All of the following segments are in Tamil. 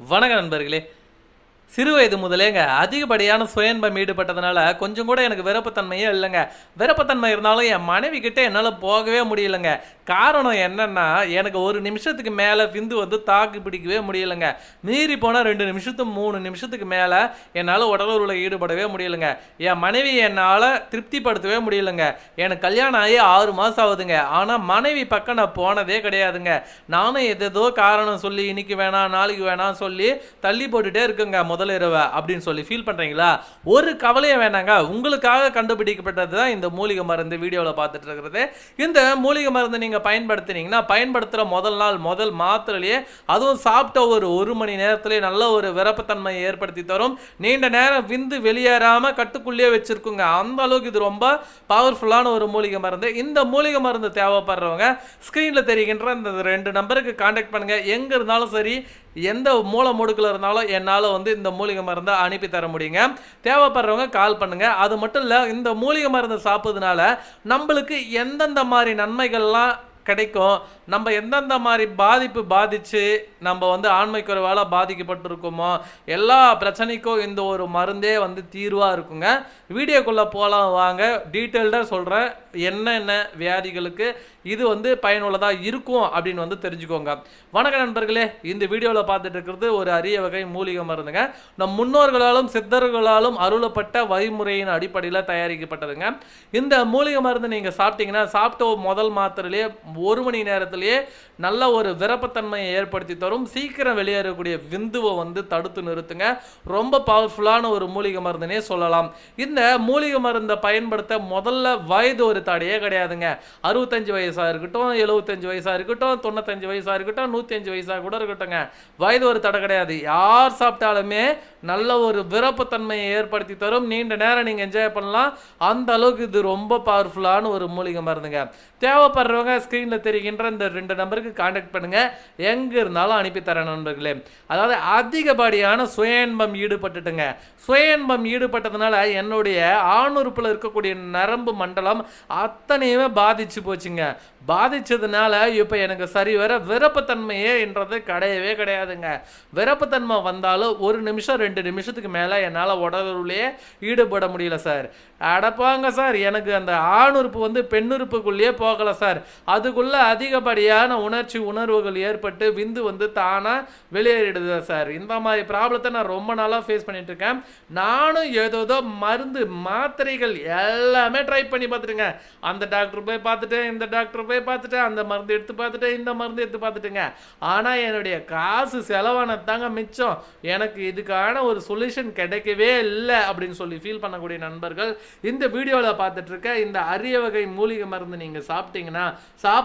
வணக்க நண்பர்களே. சிறு வயது முதலேங்க அதிகப்படியான சுயன்பம் ஈடுபட்டதுனால கொஞ்சம் கூட எனக்கு விருப்பத்தன்மையே இல்லைங்க. விருப்பத்தன்மை இருந்தாலும் என் மனைவி கிட்டே என்னால் போகவே முடியலங்க. காரணம் என்னென்னா எனக்கு ஒரு நிமிஷத்துக்கு மேலே விந்து வந்து தாக்கு பிடிக்கவே முடியலங்க. மீறி போனால் ரெண்டு நிமிஷத்துக்கு மூணு நிமிஷத்துக்கு மேலே என்னால் உடலுறவில் ஈடுபடவே முடியலங்க. என் மனைவி என்னால் திருப்திப்படுத்தவே முடியலங்க. எனக்கு கல்யாணம் ஆகி ஆறு மாதம் ஆகுதுங்க. ஆனால் மனைவி பக்கம் நான் போனதே கிடையாதுங்க. நானும் எதேதோ காரணம் சொல்லி இன்னைக்கு வேணாம் நாளைக்கு வேணாம் சொல்லி தள்ளி போட்டுகிட்டே இருக்குங்க. முதல் இரவு அப்படின்னு சொல்லி ஃபீல் பண்ணுறீங்களா ஒரு கவலையை வேணாங்க. உங்களுக்காக கண்டுபிடிக்கப்பட்டது தான் இந்த மூலிகை மருந்து வீடியோவில் பார்த்துட்டு இருக்கிறது. இந்த மூலிகை மருந்து நீங்கள் பயன்படுத்தினீங்கன்னா பயன்படுத்துகிற முதல் நாள் முதல் மாத்திரையிலேயே அதுவும் சாப்பிட்ட ஒரு ஒரு மணி நேரத்திலே நல்ல ஒரு விரப்பத்தன்மையை ஏற்படுத்தி தரும். நீண்ட நேரம் விந்து வெளியேறாமல் கட்டுக்குள்ளேயே வச்சுருக்குங்க. அந்த அளவுக்கு இது ரொம்ப பவர்ஃபுல்லான ஒரு மூலிகை மருந்து. இந்த மூலிகை மருந்து தேவைப்படுறவங்க ஸ்க்ரீனில் தெரிகின்ற இந்த ரெண்டு நம்பருக்கு காண்டாக்ட் பண்ணுங்கள் எங்கே இருந்தாலும் சரி எந்த மூல முடுக்கில் இருந்தாலும் என்னால் வந்து இந்த மூலிகை மருந்தை அனுப்பி தர முடியுங்க. தேவைப்படுறவங்க கால் பண்ணுங்க. அது மட்டும் இல்லை இந்த மூலிகை மருந்து சாப்பிட்றதுனால நம்மளுக்கு எந்தெந்த மாதிரி நன்மைகள்லாம் கிடைக்கும். நம்ம எந்தெந்த மாதிரி பாதிப்பு பாதிச்சு நம்ம வந்து ஆண்மைக்குறைவால் பாதிக்கப்பட்டிருக்கோமோ எல்லா பிரச்சனைக்கும் இந்த ஒரு மருந்தே வந்து தீர்வாக இருக்குங்க. வீடியோக்குள்ளே போகலாம் வாங்க. டீட்டெயில்டாக சொல்கிறேன் என்னென்ன வியாதிகளுக்கு இது வந்து பயனுள்ளதாக இருக்கும் அப்படின்னு வந்து தெரிஞ்சுக்கோங்க. வணக்க நண்பர்களே. இந்த வீடியோவில் பார்த்துட்டு இருக்கிறது ஒரு அரிய வகை மூலிகை மருந்துங்க. நம் முன்னோர்களாலும் சித்தர்களாலும் அருளப்பட்ட வழிமுறையின் அடிப்படையில் தயாரிக்கப்பட்டதுங்க. இந்த மூலிகை மருந்து நீங்கள் சாப்பிட்டீங்கன்னா சாப்பிட்ட முதல் மாத்திரையிலேயே ஒரு மணி நேரத்திலேயே நல்ல ஒரு விரப்பத்தன்மையை ஏற்படுத்தி தரும். சீக்கிரம் வெளியேறக்கூடிய விந்துவை வந்து தடுத்து நிறுத்துங்க. ரொம்ப பவர்ஃபுல்லான ஒரு மூலிகை மருந்துனே சொல்லலாம். இந்த மூலிகை மருந்தை பயன்படுத்த முதல்ல வயது ஒரு தடையே கிடையாதுங்க. அறுபத்தஞ்சு வயசாக இருக்கட்டும் எழுபத்தஞ்சு வயசாக இருக்கட்டும் தொண்ணூத்தஞ்சு வயசாக இருக்கட்டும் நூற்றி அஞ்சு வயசாக கூட இருக்கட்டும்ங்க. வயது ஒரு தடை கிடையாது. யார் சாப்பிட்டாலுமே நல்ல ஒரு விருப்பத்தன்மையை ஏற்படுத்தி தரும். நீண்ட நேரம் நீங்கள் என்ஜாய் பண்ணலாம். அந்த அளவுக்கு இது ரொம்ப பவர்ஃபுல்லான ஒரு மூலிகை மருந்துங்க. தேவைப்படுறவங்க ஸ்க்ரீனில் தெரிகின்ற இந்த ரெண்டு நம்பருக்கு காண்டாக்ட் பண்ணுங்க. எங்கே இருந்தாலும் அனுப்பித்தரேன் நண்பர்களே. அதாவது அதிகப்படியான சுயன்பம் ஈடுபட்டுட்டுங்க. சுயன்பம் ஈடுபட்டதுனால என்னுடைய ஆணுறுப்பில் இருக்கக்கூடிய நரம்பு மண்டலம் அத்தனையுமே பாதிச்சு போச்சுங்க. பாதிச்சதுனால இப்போ எனக்கு சரி வர விருப்பத்தன்மையே என்றது கிடையவே கிடையாதுங்க. விருப்பத்தன்மை வந்தாலும் ஒரு நிமிஷம் ரெண்டு நிமிஷத்துக்கு மேலே என்னால் உடலுள்ளே ஈடுபட முடியல சார். அடப்பாங்க சார். எனக்கு அந்த ஆணுறுப்பு வந்து பெண்ணுறுப்புக்குள்ளேயே போகலை சார். அது அதுக்குள்ளே அதிகப்படியான உணர்ச்சி உணர்வுகள் ஏற்பட்டு விந்து வந்து தானாக வெளியேறிடுது சார். இந்த மாதிரி ப்ராப்ளத்தை நான் ரொம்ப நாளாக ஃபேஸ் பண்ணிட்டு இருக்கேன். நானும் ஏதோதோ மருந்து மாத்திரைகள் எல்லாமே ட்ரை பண்ணி பார்த்துட்டுங்க. அந்த டாக்டர் போய் பார்த்துட்டேன் இந்த டாக்டர் போய் பார்த்துட்டேன் அந்த மருந்து எடுத்து பார்த்துட்டேன் இந்த மருந்து எடுத்து பார்த்துட்டுங்க. ஆனால் என்னுடைய காசு செலவானது தாங்க மிச்சம். எனக்கு இதுக்கான ஒரு சொல்யூஷன் கிடைக்கவே இல்லை அப்படின்னு சொல்லி ஃபீல் பண்ணக்கூடிய நண்பர்கள் இந்த வீடியோவில் பார்த்துட்டு இருக்க இந்த அரிய வகை மூலிகை மருந்து நீங்கள் சாப்பிட்டீங்கன்னா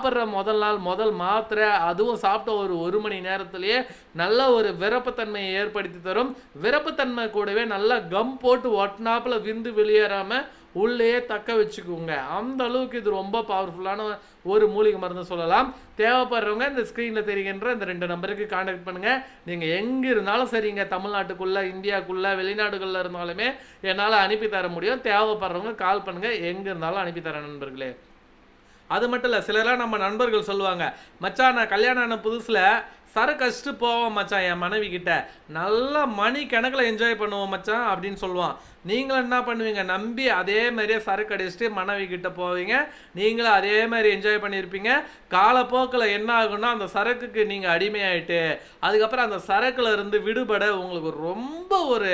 சாப்பிட்ற முதல் நாள் முதல் மாத்திரை அதுவும் சாப்பிட்ட ஒரு ஒரு மணி நேரத்திலேயே நல்ல ஒரு விரப்பத்தன்மையை ஏற்படுத்தி தரும். விரப்பத்தன்மை கூடவே நல்லா கம் போட்டு ஒட்டினாப்புல விந்து வெளியேறாமல் உள்ளேயே தக்க வச்சுக்கோங்க. அந்த அளவுக்கு இது ரொம்ப பவர்ஃபுல்லான ஒரு மூலிகை மருந்து சொல்லலாம். தேவைப்படுறவங்க இந்த ஸ்க்ரீனில் தெரிகின்ற இந்த ரெண்டு நம்பருக்கு காண்டாக்ட் பண்ணுங்கள் நீங்கள் எங்கே இருந்தாலும் சரிங்க. தமிழ்நாட்டுக்குள்ளே இந்தியாக்குள்ளே வெளிநாடுகளில் இருந்தாலுமே என்னால் அனுப்பி தர முடியும். தேவைப்படுறவங்க கால் பண்ணுங்கள் எங்கே இருந்தாலும் அனுப்பி தரேன் நண்பர்களே. அது மட்டும் இல்லை சிலராக நம்ம நண்பர்கள் சொல்லுவாங்க மச்சான் நான் கல்யாணம் ஆன புதுசில் சரக்கு அடிச்சுட்டு போவோம் மச்சான் என் மனைவி கிட்ட. நல்லா மணி கணக்கில் என்ஜாய் பண்ணுவோம் மச்சான் அப்படின்னு சொல்லுவான். நீங்களும் என்ன பண்ணுவீங்க? நம்பி அதே மாதிரியே சரக்கு அடிச்சுட்டு மனைவி கிட்ட போவீங்க. நீங்களும் அதே மாதிரி என்ஜாய் பண்ணியிருப்பீங்க காலப்போக்கில் என்ன ஆகும்னா அந்த சரக்குக்கு நீங்கள் அடிமையாயிட்டு அதுக்கப்புறம் அந்த சரக்குல இருந்து விடுபட உங்களுக்கு ரொம்ப ஒரு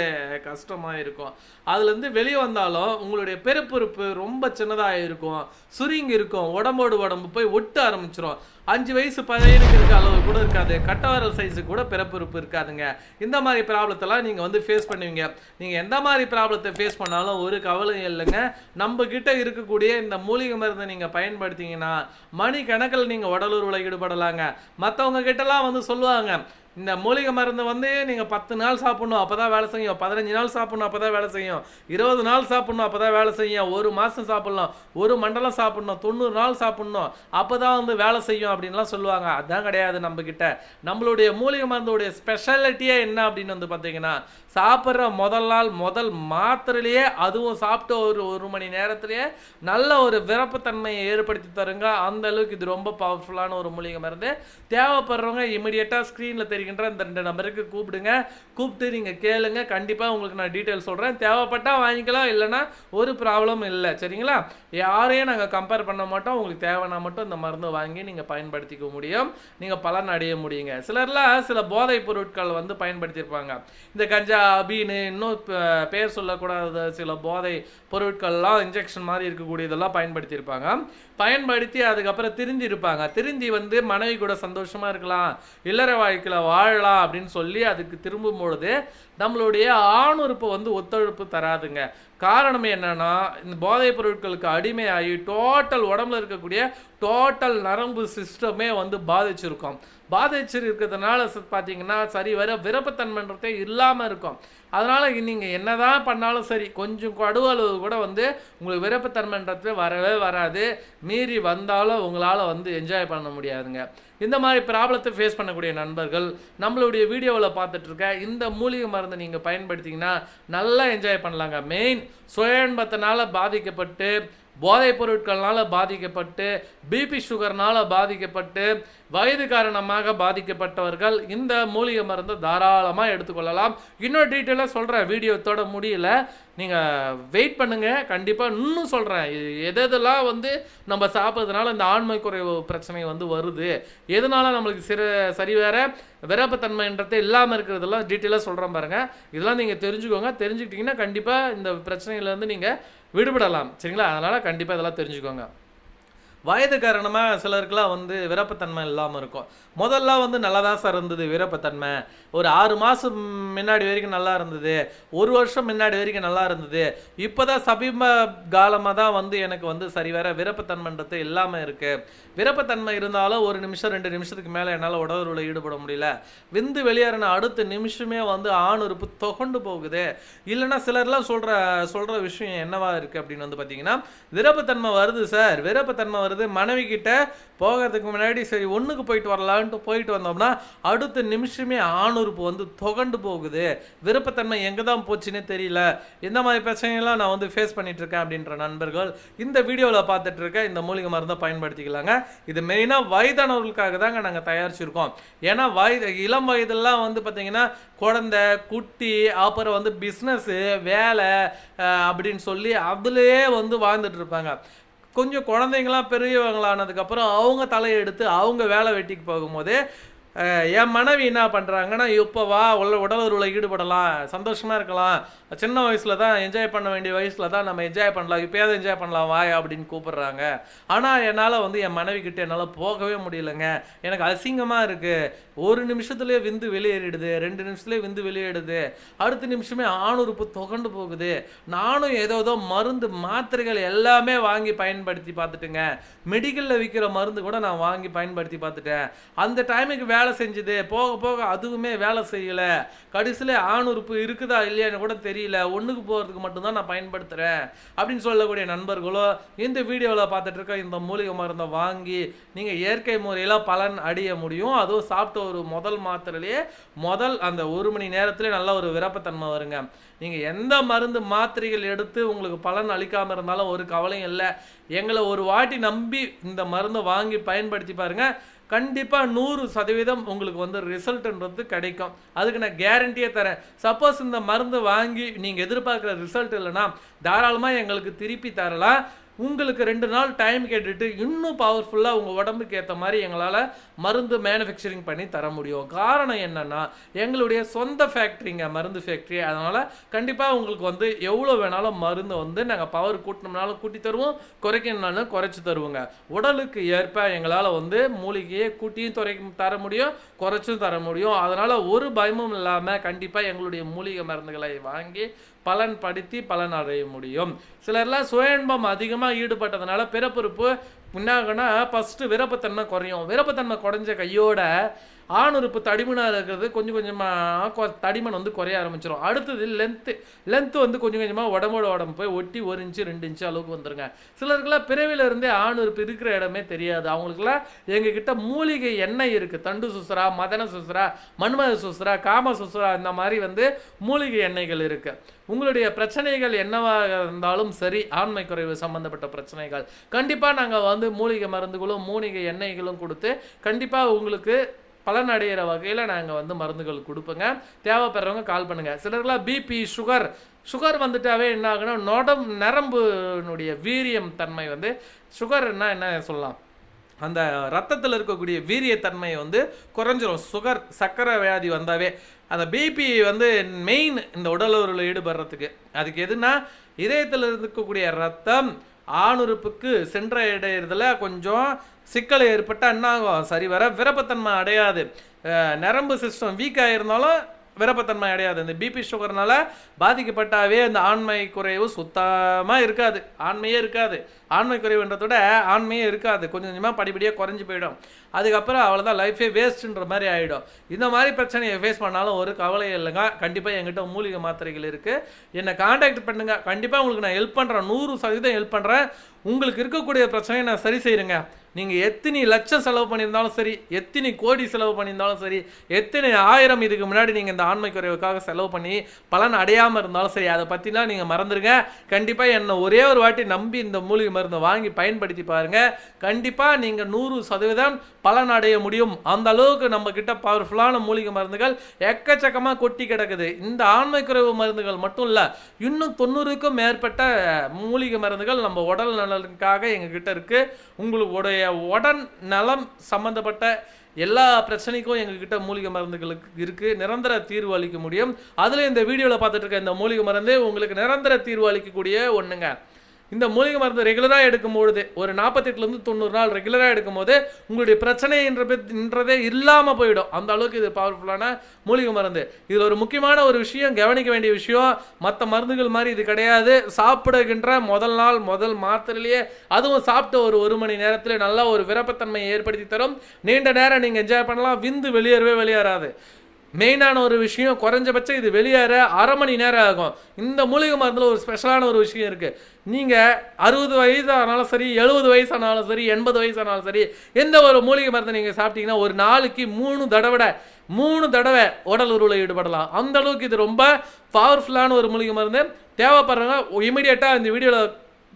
கஷ்டமாக இருக்கும். அதுலேருந்து வெளியே வந்தாலும் உங்களுடைய பெருப்பொறுப்பு ரொம்ப சின்னதாக இருக்கும். சுருங்கி இருக்கும். உடம்போடு உடம்பு போய் ஒட்ட ஆரம்பிச்சிடும் அஞ்சு வயசு பையனுக்கு இருக்க அளவு கூட இருக்காது. கட்டவரல் சைஸு கூட பிறப்புறுப்பு இருக்காதுங்க. இந்த மாதிரி ப்ராப்ளத்தெல்லாம் நீங்கள் வந்து ஃபேஸ் பண்ணுவீங்க. நீங்கள் எந்த மாதிரி ப்ராப்ளத்தை ஃபேஸ் பண்ணாலும் ஒரு கவலையும் இல்லைங்க. நம்ம இருக்கக்கூடிய இந்த மூலிகை மருந்தை நீங்கள் பயன்படுத்திங்கன்னா மணி கணக்கில் நீங்கள் உடலுறவில் ஈடுபடலாங்க. மற்றவங்க கிட்டலாம் வந்து சொல்லுவாங்க இந்த மூலிகை மருந்து வந்து நீங்கள் பத்து நாள் சாப்பிட்ணும் அப்போ தான் வேலை செய்யும். பதினஞ்சு நாள் சாப்பிட்ணும் அப்போ தான் வேலை செய்யும். இருபது நாள் சாப்பிட்ணும் அப்போ தான் வேலை செய்யும். ஒரு மாதம் சாப்பிட்லாம். ஒரு மண்டலம் சாப்பிட்ணும் தொண்ணூறு நாள் சாப்பிட்ணும் அப்போ தான் வந்து வேலை செய்யும் அப்படின்லாம் சொல்லுவாங்க. அதான் கிடையாது நம்மக்கிட்ட நம்மளுடைய மூலிகை மருந்துடைய ஸ்பெஷாலிட்டியே என்ன அப்படின்னு வந்து பார்த்தீங்கன்னா சாப்பிட்ற முதல் நாள் முதல் மாத்திரையிலேயே அதுவும் சாப்பிட்ட ஒரு ஒரு மணி நேரத்திலேயே நல்ல ஒரு விரப்புத்தன்மையை ஏற்படுத்தி தருங்க. அந்த அளவுக்கு இது ரொம்ப பவர்ஃபுல்லான ஒரு மூலிகை மருந்து. தேவைப்படுறவங்க இமிடியேட்டாக ஸ்க்ரீனில் தெரியும் இருக்கின்ற இந்த ரெண்டு நம்பருக்கு கூப்பிடுங்க. கூப்பிட்டு நீங்கள் கேளுங்க. கண்டிப்பாக உங்களுக்கு நான் டீட்டெயில் சொல்கிறேன் தேவைப்பட்டால் வாங்கிக்கலாம். இல்லைன்னா ஒரு ப்ராப்ளம் இல்லை. சரிங்களா? யாரையும் நாங்கள் கம்பேர் பண்ண மாட்டோம். உங்களுக்கு தேவைன்னா மட்டும் இந்த மருந்து வாங்கி நீங்கள் பயன்படுத்திக்க முடியும். நீங்கள் பலன் அடைய முடியுங்க. சிலர்லாம் சில போதைப் பொருட்கள் வந்து பயன்படுத்தியிருப்பாங்க. இந்த கஞ்சா அபீனு இன்னும் பேர் சொல்லக்கூடாத சில போதை பொருட்கள்லாம் இன்ஜெக்ஷன் மாதிரி இருக்கக்கூடியதெல்லாம் பயன்படுத்தியிருப்பாங்க. பயன்படுத்தி அதுக்கப்புறம் திருந்தி இருப்பாங்க. திருந்தி வந்து மனைவி கூட சந்தோஷமாக இருக்கலாம். இல்லற வாழ்க்கையில் வாழலாம் அப்படின்னு சொல்லி அதுக்கு திரும்பும் பொழுது நம்மளுடைய ஆணுறுப்பு வந்து ஒத்துழைப்பு தராதுங்க. காரணம் என்னன்னா இந்த போதைப் பொருட்களுக்கு அடிமையாகி டோட்டல் உடம்புல இருக்கக்கூடிய டோட்டல் நரம்பு சிஸ்டமே வந்து பாதிச்சிருக்கும். பாதிச்சிருக்கிறதுனால பார்த்தீங்கன்னா சரி வர விருப்பத்தன்மைன்றதே இல்லாமல் இருக்கும். அதனால் நீங்கள் என்னதான் பண்ணாலும் சரி கொஞ்சம் கடுவளவு கூட வந்து உங்களுக்கு விருப்பத்தன்மைன்றது வரவே வராது. மீறி வந்தாலும் உங்களால் வந்து என்ஜாய் பண்ண முடியாதுங்க. இந்த மாதிரி ப்ராப்ளத்தை ஃபேஸ் பண்ணக்கூடிய நண்பர்கள் நம்மளுடைய வீடியோவில் பார்த்துட்ருக்க இந்த மூலிகை மருந்தை நீங்கள் பயன்படுத்திங்கன்னா நல்லா என்ஜாய் பண்ணலாங்க. மெயின் சுயன்பத்தினால பாதிக்கப்பட்டு போதைப் பொருட்கள்னால் பாதிக்கப்பட்டு பிபி சுகர்னால் பாதிக்கப்பட்டு வயது காரணமாக பாதிக்கப்பட்டவர்கள் இந்த மூலிகை மருந்து தாராளமாக எடுத்துக்கொள்ளலாம். இன்னொரு டீட்டெயிலாக சொல்கிறேன் வீடியோத்தோட முடியல. நீங்கள் வெயிட் பண்ணுங்கள் கண்டிப்பாக இன்னும் சொல்கிறேன் எது எதெல்லாம் வந்து நம்ம சாப்பிட்றதுனால இந்த ஆண்மை குறைவு பிரச்சனை வந்து வருது? எதனால நம்மளுக்கு சிற சரி வேற விரப்பத்தன்மைன்றதே இல்லாமல் இருக்கிறதெல்லாம் டீட்டெயிலாக சொல்கிறேன் பாருங்கள் இதெல்லாம் நீங்கள் தெரிஞ்சுக்கோங்க. தெரிஞ்சுக்கிட்டிங்கன்னா கண்டிப்பாக இந்த பிரச்சனையிலேருந்து நீங்கள் விடுபடலாம். சரிங்களா? அதனால் கண்டிப்பாக இதெல்லாம் தெரிஞ்சுக்கோங்க. வயது காரணமாக சிலருக்குலாம் வந்து விரப்பத்தன்மை இல்லாமல் இருக்கும். முதல்லாம் வந்து நல்லா தான் சார் இருந்தது விரப்பத்தன்மை. ஒரு ஆறு மாதம் முன்னாடி வரைக்கும் நல்லா இருந்தது. ஒரு வருஷம் முன்னாடி வரைக்கும் நல்லா இருந்தது. இப்போ தான் சமீப காலமாக தான் வந்து எனக்கு வந்து சரி வர விரப்பத்தன்மைன்றது இல்லாமல் இருக்குது விரப்பத்தன்மை இருந்தாலும் ஒரு நிமிஷம் ரெண்டு நிமிஷத்துக்கு மேலே என்னால் உடலுறவில் ஈடுபட முடியல. விந்து வெளியேறின அடுத்த நிமிஷமே வந்து ஆணுறுப்பு தொகண்டு போகுது. இல்லைன்னா சிலர்லாம் சொல்கிற சொல்கிற விஷயம் என்னவா இருக்குது அப்படின்னு வந்து பார்த்தீங்கன்னா விருப்பத்தன்மை வருது சார் விரப்பத்தன்மை வருது மனைவி கிட்ட போகிறதுக்கு முன்னாடி சரி ஒன்றுக்கு போயிட்டு வரலான்ட்டு போயிட்டு வந்தோம்னா அடுத்த நிமிஷமே ஆணுறுப்பு வந்து தொகண்டு போகுது. விருப்பத்தன்மை எங்கே தான் போச்சுன்னே தெரியல. இந்த மாதிரி பிரச்சனைகள்லாம் நான் வந்து ஃபேஸ் பண்ணிகிட்ருக்கேன் இருக்கேன் அப்படின்ற நண்பர்கள் இந்த வீடியோவில் பார்த்துட்டு இருக்க இந்த மூலிகை மருந்தை பயன்படுத்திக்கலாங்க. இது மெயினாக வயதானவர்களுக்காக தாங்க நாங்கள் தயாரிச்சிருக்கோம். ஏன்னா வயது இளம் வயதெல்லாம் வந்து பார்த்திங்கன்னா குழந்தை குட்டி அப்புறம் வந்து பிஸ்னஸ்ஸு வேலை அப்படின்னு சொல்லி அதுலேயே வந்து வாழ்ந்துட்டு இருப்பாங்க கொஞ்சம் குழந்தைங்களாம் பெரியவங்களானதுக்கப்புறம் அவங்க தலையெடுத்து அவங்க வேலை வெட்டிக்கு போகும்போது என் மனைவி என்ன பண்ணுறாங்கன்னா இப்போ வா உள்ள உடலுறவில் ஈடுபடலாம் சந்தோஷமாக இருக்கலாம். சின்ன வயசில் தான் என்ஜாய் பண்ண வேண்டிய வயசில் தான் நம்ம என்ஜாய் பண்ணலாம். இப்போயாவது என்ஜாய் பண்ணலாம் வாய் அப்படின்னு கூப்பிடுறாங்க. ஆனால் என்னால் வந்து என் மனைவி கிட்டே என்னால் போகவே முடியலங்க. எனக்கு அசிங்கமாக இருக்குது ஒரு நிமிஷத்துலேயே விந்து வெளியேறிடுது ரெண்டு நிமிஷத்துலேயே விந்து வெளியேடுது அடுத்த நிமிஷமே ஆணுறுப்பு தொகண்டு போகுது. நானும் ஏதோ ஏதோ மருந்து மாத்திரைகள் எல்லாமே வாங்கி பயன்படுத்தி பார்த்துட்டுங்க. மெடிக்கலில் விற்கிற மருந்து கூட நான் வாங்கி பயன்படுத்தி பார்த்துட்டேன். அந்த டைமுக்கு வேலை வேலை செஞ்சது. போக போக அதுவுமே வேலை செய்யலை. கடைசியில் ஆணுறுப்பு இருக்குதா இல்லையான்னு கூட தெரியல. ஒன்றுக்கு போகிறதுக்கு மட்டும்தான் நான் பயன்படுத்துகிறேன் அப்படின்னு சொல்லக்கூடிய நண்பர்களோ இந்த வீடியோவில் பார்த்துட்டு இருக்க இந்த மூலிகை மருந்தை வாங்கி நீங்கள் இயற்கை முறையில் பலன் அடைய முடியும். அதுவும் சாப்பிட்ட ஒரு முதல் மாத்திரையிலேயே முதல் அந்த ஒரு மணி நேரத்திலே நல்ல ஒரு விரப்பத்தன்மை வருங்க. நீங்கள் எந்த மருந்து மாத்திரைகள் எடுத்து உங்களுக்கு பலன் அளிக்காமல் இருந்தாலும் ஒரு கவலையும் இல்லை. எங்களை ஒரு வாட்டி நம்பி இந்த மருந்தை வாங்கி பயன்படுத்தி பாருங்கள் கண்டிப்பாக நூறு சதவீதம் உங்களுக்கு வந்து ரிசல்ட்ன்றது கிடைக்கும். அதுக்கு நான் கேரண்டியே தரேன். சப்போஸ் இந்த மருந்து வாங்கி நீங்கள் எதிர்பார்க்குற ரிசல்ட் இல்லைன்னா தாராளமாக எங்களுக்கு திருப்பி தரலாம். உங்களுக்கு ரெண்டு நாள் டைம் கேட்டுட்டு இன்னும் பவர்ஃபுல்லாக உங்கள் உடம்புக்கு ஏற்ற மாதிரி எங்களால் மருந்து மேனுஃபேக்சரிங் பண்ணி தர முடியும். காரணம் என்னென்னா எங்களுடைய சொந்த ஃபேக்ட்ரிங்க மருந்து ஃபேக்ட்ரி அதனால் கண்டிப்பாக உங்களுக்கு வந்து எவ்வளோ வேணாலும் மருந்து வந்து நாங்கள் பவர் கூட்டினோம்னாலும் கூட்டி தருவோம் குறைக்கணும்னாலும் குறைச்சி தருவோங்க. உடலுக்கு ஏற்ப எங்களால் வந்து மூலிகையை கூட்டியும் துறை தர முடியும் குறைச்சும் தர முடியும். அதனால் ஒரு பயமும் இல்லாமல் கண்டிப்பாக எங்களுடைய மூலிகை மருந்துகளை வாங்கி பலன் படுத்தி பலன் அடைய முடியும். சிலர்லாம் சுயன்பம் அதிகமாக ஈடுபட்டதுனால பிறப்புறுப்பு முன்னாகனா ஃபஸ்ட்டு விரப்பத்தன்மை குறையும். விரப்பத்தன்மை குறைஞ்ச கையோட ஆணுறுப்பு தடிமனாக இருக்கிறது கொஞ்சம் கொஞ்சமாக தடிமன் வந்து குறைய ஆரம்பிச்சிடும் அடுத்தது லென்த்து லென்த்து வந்து கொஞ்சம் கொஞ்சமாக உடம்போட உடம்பு போய் ஒட்டி ஒரு இன்ச்சு ரெண்டு இன்ச்சு அளவுக்கு வந்துருங்க. சிலருக்குலாம் பிறவில இருந்தே ஆணுறுப்பு இருக்கிற இடமே தெரியாது. அவங்களுக்குலாம் எங்ககிட்ட மூலிகை எண்ணெய் இருக்குது தண்டு சுசுரா மதன சுசுரா மன்மத சுசுரா காம சுசுரா இந்த மாதிரி வந்து மூலிகை எண்ணெய்கள் இருக்குது உங்களுடைய பிரச்சனைகள் என்னவாக இருந்தாலும் சரி ஆண்மை குறைவு சம்பந்தப்பட்ட பிரச்சனைகள். கண்டிப்பாக நாங்கள் வந்து மூலிகை மருந்துகளும் மூலிகை எண்ணெய்களும் கொடுத்து கண்டிப்பாக உங்களுக்கு பலன் அடைகிற வகையில் நாங்கள் வந்து மருந்துகள் கொடுப்போங்க. தேவைப்படுறவங்க கால் பண்ணுங்கள் சிலர்லாம் பிபி சுகர் சுகர் வந்துட்டாவே என்ன ஆகுனா நொடம் நரம்புனுடைய வீரியம் தன்மை வந்து சுகர்னா என்ன சொல்லலாம்? அந்த ரத்தத்தில் இருக்கக்கூடிய வீரியத்தன்மை வந்து குறைஞ்சிரும். சுகர் சர்க்கரை வியாதி வந்தாவே. அந்த பிபி வந்து மெயின் இந்த உடலுறவில் ஈடுபடுறதுக்கு. அதுக்கு எதுனா இதயத்தில் இருக்கக்கூடிய ரத்தம் ஆணுறுப்புக்கு சென்றடைறதுல கொஞ்சம் சிக்கல் ஏற்பட்டால் என்ன ஆகும்? சரி வர விரப்பத்தன்மை அடையாது. நரம்பு சிஸ்டம் வீக்காக இருந்தாலும் விரப்பத்தன்மை அடையாது. இந்த பிபி சுகர்னால பாதிக்கப்பட்டாவே அந்த ஆண்மை குறைவு சுத்தமாக இருக்காது. ஆண்மையே இருக்காது. ஆண்மை குறைவுன்றத விட ஆண்மையே இருக்காது. கொஞ்சம் கொஞ்சமாக படிப்படியாக குறைஞ்சி போயிடும். அதுக்கப்புறம் அவ்வளோதான் லைஃபே வேஸ்ட்டுன்ற மாதிரி ஆகிடும் இந்த மாதிரி பிரச்சனையை ஃபேஸ் பண்ணாலும் ஒரு கவலை இல்லைங்க. கண்டிப்பாக என்கிட்ட மூலிகை மாத்திரைகள் இருக்குது என்னை காண்டாக்ட் பண்ணுங்கள் கண்டிப்பாக உங்களுக்கு நான் ஹெல்ப் பண்ணுறேன் நூறு சதவீதம் ஹெல்ப் பண்ணுறேன் உங்களுக்கு இருக்கக்கூடிய பிரச்சனையை நான் சரி செய்கிறேங்க நீங்கள் எத்தனை லட்சம் செலவு பண்ணியிருந்தாலும் சரி எத்தனை கோடி செலவு பண்ணியிருந்தாலும் சரி எத்தனை ஆயிரம் இதுக்கு முன்னாடி நீங்கள் இந்த ஆண்மை குறைவுக்காக செலவு பண்ணி பலன் அடையாமல் இருந்தாலும் சரி அதை பற்றிலாம் நீங்கள் மறந்துடுங்க கண்டிப்பாக என்னை ஒரே ஒரு வாட்டி நம்பி இந்த மூலிகை மருந்தை வாங்கி பயன்படுத்தி பாருங்கள் கண்டிப்பாக நீங்கள் நூறு சதவீதம் பலன் அடைய முடியும். அந்த அளவுக்கு நம்ம கிட்ட பவர்ஃபுல்லான மூலிகை மருந்துகள் எக்கச்சக்கமாக கொட்டி கிடக்குது. இந்த ஆண்மை குறைவு மருந்துகள் மட்டும் இல்லை இன்னும் தொண்ணூறுக்கும் மேற்பட்ட மூலிகை மருந்துகள் நம்ம உடல் நலனுக்காக எங்ககிட்ட இருக்கு. உங்களுடைய உடல் நலம் சம்மந்தப்பட்ட எல்லா பிரச்சனைக்கும் எங்ககிட்ட மூலிகை மருந்துகளுக்கு இருக்குது நிரந்தர தீர்வு அளிக்க முடியும். அதில் இந்த வீடியோவில் பார்த்துட்டு இருக்க இந்த மூலிகை மருந்து உங்களுக்கு நிரந்தர தீர்வு அளிக்கக்கூடிய ஒன்றுங்க இந்த மூலிகை மருந்து ரெகுலராக எடுக்கும்பொழுது ஒரு நாற்பத்தெட்டுலேருந்து தொண்ணூறு நாள் ரெகுலராக எடுக்கும்போது உங்களுடைய பிரச்சனை என்றதே இல்லாமல் போயிடும். அந்த அளவுக்கு இது பவர்ஃபுல்லான மூலிகை மருந்து. இதில் ஒரு முக்கியமான ஒரு விஷயம் கவனிக்க வேண்டிய விஷயம் மற்ற மருந்துகள் மாதிரி இது கிடையாது. சாப்பிடுகின்ற முதல் நாள் முதல் மாத்திரையிலேயே அதுவும் சாப்பிட்ட ஒரு ஒரு மணி நேரத்தில் நல்லா ஒரு விரப்பத்தன்மையை ஏற்படுத்தி தரும். நீண்ட நேரம் நீங்கள் என்ஜாய் பண்ணலாம் விந்து வெளியேறவே வெளியேறாது. மெயினான ஒரு விஷயம் குறைஞ்சபட்சம் இது வெளியேற அரை மணி நேரம் ஆகும். இந்த மூலிகை மருந்தில் ஒரு ஸ்பெஷலான ஒரு விஷயம் இருக்குது நீங்கள் அறுபது வயசு ஆனாலும் சரி எழுபது வயசு ஆனாலும் சரி எண்பது வயசு ஆனாலும் சரி எந்த ஒரு மூலிகை மருந்தை நீங்கள் சாப்பிட்டீங்கன்னா ஒரு நாளைக்கு மூணு தடவை மூணு தடவை உடல் உருவில் ஈடுபடலாம். அந்த அளவுக்கு இது ரொம்ப பவர்ஃபுல்லான ஒரு மூலிகை மருந்து. தேவைப்படுறவங்க இமீடியட்டாக இந்த வீடியோவில்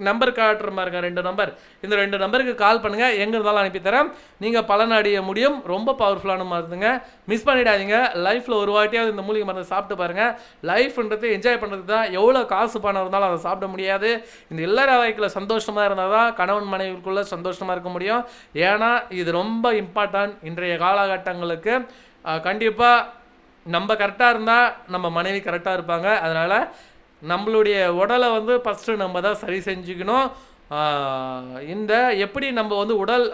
நம்பர் காட்டுற பாருங்க ரெண்டு நம்பர் இந்த ரெண்டு நம்பருக்கு கால் பண்ணுங்க. எங்க இருந்தாலும் அனுப்பி தரேன் நீங்க பலன் அடைய முடியும். ரொம்ப பவர்ஃபுல்லான மருந்துங்க. மிஸ் பண்ணிடாதீங்க. லைஃப்ல ஒரு வாட்டியாவது இந்த மூலிகை மருந்து சாப்பிட்டு பாருங்க. லைஃப்ன்றது என்ஜாய் பண்றது தான். எவ்வளோ காசு பணம் இருந்தாலும் அதை சாப்பிட முடியாது. இந்த இல்லற வாழ்க்கையில் சந்தோஷமா இருந்தால் தான் கணவன் மனைவிக்குள்ள சந்தோஷமா இருக்க முடியும். ஏன்னா இது ரொம்ப இம்பார்ட்டன்ட் இன்றைய காலகட்டங்களுக்கு. கண்டிப்பாக கண்டிப்பா நம்ம கரெக்டாக இருந்தால் நம்ம மனைவி கரெக்டாக இருப்பாங்க. அதனால் நம்மளுடைய உடலை வந்து ஃபஸ்ட்டு நம்ம தான் சரி செஞ்சுக்கணும். இந்த எப்படி நம்ம வந்து உடல்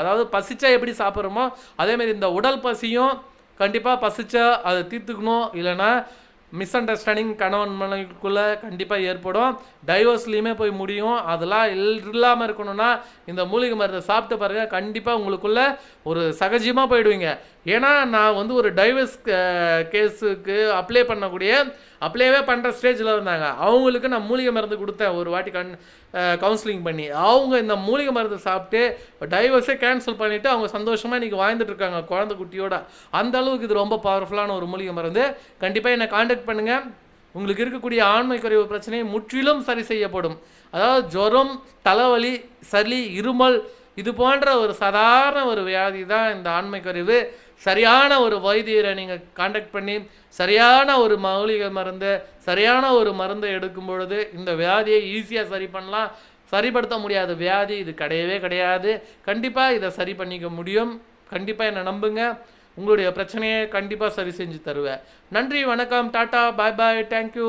அதாவது பசிச்சா எப்படி சாப்பிட்றோமோ அதேமாரி இந்த உடல் பசியும் கண்டிப்பாக பசிச்சா அதை தீர்த்துக்கணும். இல்லைன்னா மிஸ் அண்டர்ஸ்டாண்டிங் கணவன் மனைவிக்குள்ளே கண்டிப்பாக ஏற்படும் டைவர்ஸ்லேயுமே போய் முடியும். அதெல்லாம் இல்லாமல் இருக்கணும்னா இந்த மூலிகை மருந்தை சாப்பிட்டு பாருங்கள் கண்டிப்பாக உங்களுக்குள்ளே ஒரு சகஜமாக போயிடுவீங்க. ஏன்னா நான் வந்து ஒரு டைவர்ஸ் கேஸுக்கு அப்ளை பண்ணக்கூடிய அப்ளைவே பண்ணுற ஸ்டேஜில் இருந்தாங்க. அவங்களுக்கு நான் மூலிகை மருந்து கொடுத்தேன். ஒரு வாட்டி கண் கவுன்சிலிங் பண்ணி. அவங்க இந்த மூலிகை மருந்து சாப்பிட்டு டைவர்ஸே கேன்சல் பண்ணிவிட்டு அவங்க சந்தோஷமாக இன்றைக்கி வாழ்ந்துட்டுருக்காங்க குழந்தை குட்டியோட. அந்த அளவுக்கு இது ரொம்ப பவர்ஃபுல்லான ஒரு மூலிகை மருந்து. கண்டிப்பாக என்னை காண்டாக்ட் பண்ணுங்கள் உங்களுக்கு இருக்கக்கூடிய ஆண்மை குறைவு பிரச்சனையை முற்றிலும் சரி செய்யப்படும். அதாவது ஜுரம் தலைவலி சளி இருமல் இது போன்ற ஒரு சாதாரண ஒரு வியாதி தான் இந்த ஆண்மை குறைவு. சரியான ஒரு வைத்தியரை நீங்கள் காண்டாக்ட் பண்ணி சரியான ஒரு மௌலிகை மருந்து சரியான ஒரு மருந்தை எடுக்கும் பொழுது இந்த வியாதியை ஈஸியாக சரி பண்ணலாம். சரிப்படுத்த முடியாத வியாதி இது கிடையவே கிடையாது. கண்டிப்பாக இதை சரி பண்ணிக்க முடியும். கண்டிப்பாக என்னை நம்புங்க. உங்களுடைய பிரச்சனையை கண்டிப்பாக சரி செஞ்சு தருவேன். நன்றி வணக்கம் டாட்டா பாய் பாய் தேங்க்யூ